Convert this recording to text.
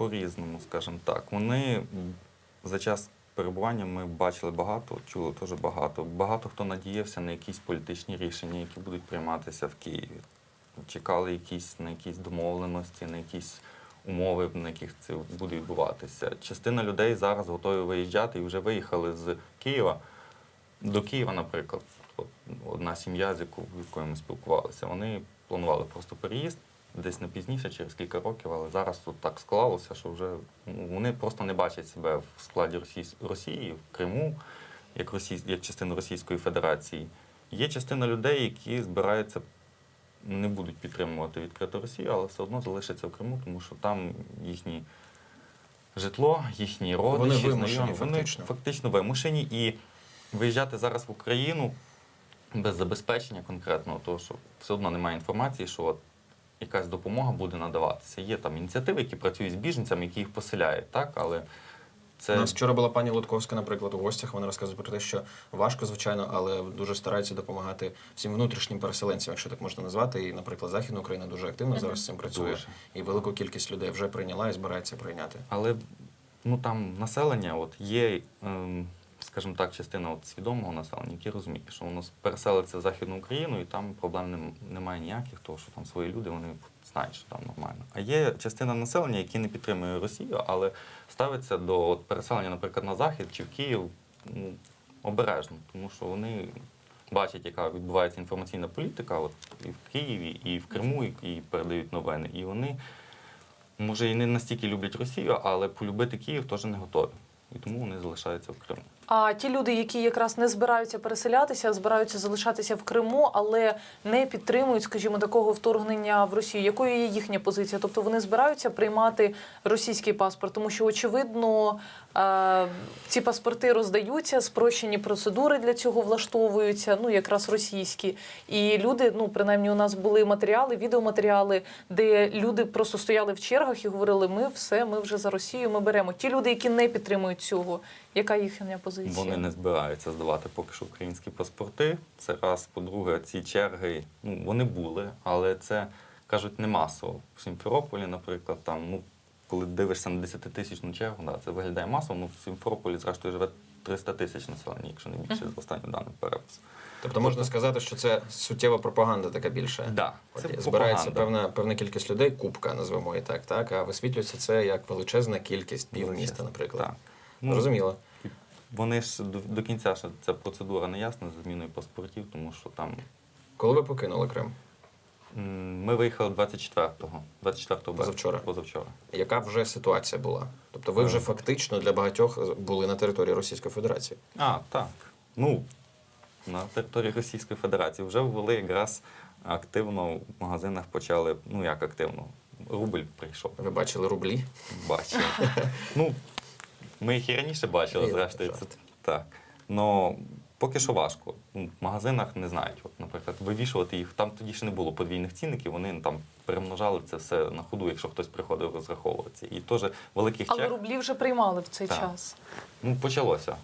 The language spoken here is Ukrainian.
по-різному, скажімо так. Вони за час перебування ми бачили багато, чули теж багато. Багато хто надіявся на якісь політичні рішення, які будуть прийматися в Києві. Чекали якісь на якісь домовленості, на якісь умови, на яких це буде відбуватися. Частина людей зараз готові виїжджати і вже виїхали з Києва до Києва, наприклад. Одна сім'я, з якою ми спілкувалися, вони планували просто переїзд десь на пізніше, через кілька років, але зараз тут так склалося, що вже ну, вони просто не бачать себе в складі Росії, в Криму, як, Росій, як частину Російської Федерації. Є частина людей, які збираються, не будуть підтримувати відкриту Росію, але все одно залишаться в Криму, тому що там їхні житло, їхні родичі, Вони вимушені знайомі, вони фактично. фактично вимушені. І виїжджати зараз в Україну без забезпечення конкретного, того, що все одно немає інформації, що от якась допомога буде надаватися. Є там ініціативи, які працюють з біженцями, які їх поселяють, так, але це У нас вчора була пані Лутковська, наприклад, у гостях. Вона розказує про те, що важко, звичайно, але дуже стараються допомагати всім внутрішнім переселенцям, якщо так можна назвати. І, наприклад, Західна Україна дуже активно зараз з цим працює. Дуже. І велику кількість людей вже прийняла і збирається прийняти. Але ну там населення, от є, ем, скажімо так, частина от свідомого населення, які розуміють, що воно переселиться в Західну Україну, і там проблем немає ніяких, тому що там свої люди, вони знають, що там нормально. А є частина населення, які не підтримує Росію, але ставиться до от, переселення, наприклад, на Захід чи в Київ ну, обережно, тому що вони. Бачать, яка відбувається інформаційна політика, от і в Києві, і в Криму, і, передають новини. І вони може і не настільки люблять Росію, але полюбити Київ теж не готові. І тому вони залишаються в Криму. А ті люди, які якраз не збираються переселятися, збираються залишатися в Криму, але не підтримують, скажімо, такого вторгнення в Росію. Якою є їхня позиція? Тобто вони збираються приймати російський паспорт, тому що очевидно е, ці паспорти роздаються, спрощені процедури для цього влаштовуються, ну якраз російські. І люди, ну принаймні, у нас були матеріали, відеоматеріали, де люди просто стояли в чергах і говорили: Ми все, ми вже за Росію, ми беремо. Ті люди, які не підтримують цього, яка їхня позиція? Вони не збираються здавати поки що українські паспорти. Це раз. По-друге, ці черги, ну вони були, але це кажуть не масово. В Сімферополі, наприклад, там, ну коли дивишся на 10-тисячну чергу, да, це виглядає масово. Ну в Сімферополі, зрештою, живе 300 тисяч населення, якщо не більше з останнім даним перепису. Тобто можна сказати, що це суттєва пропаганда така більше. Да, це збирається пропаганда. певна, певна кількість людей, кубка, назвемо і так, так, а висвітлюється це як величезна кількість півміста, наприклад. Так. Ну, Зрозуміло. Вони ж до, до кінця ще ця процедура не ясна з зміною паспортів, тому що там Коли ви покинули Крим? м, ми виїхали 24-го, 24 березня. Позавчора? Позавчора. Яка вже ситуація була? Тобто ви вже Е. фактично для багатьох були на території Російської Федерації. А, так. Ну, на території Російської Федерації вже ввели якраз активно в магазинах почали, ну як активно, рубль прийшов. Ви бачили рублі? Бачили. ну, ми їх і раніше бачили, зрештою. Це, так. Но поки що важко. Ну, В магазинах не знають. От, наприклад, вивішувати їх. Там тоді ще не було подвійних цінників, вони ну, там перемножали це все на ходу, якщо хтось приходив розраховуватися. І теж великих Але чек... рублі вже приймали в цей Так. час. Ну, почалося.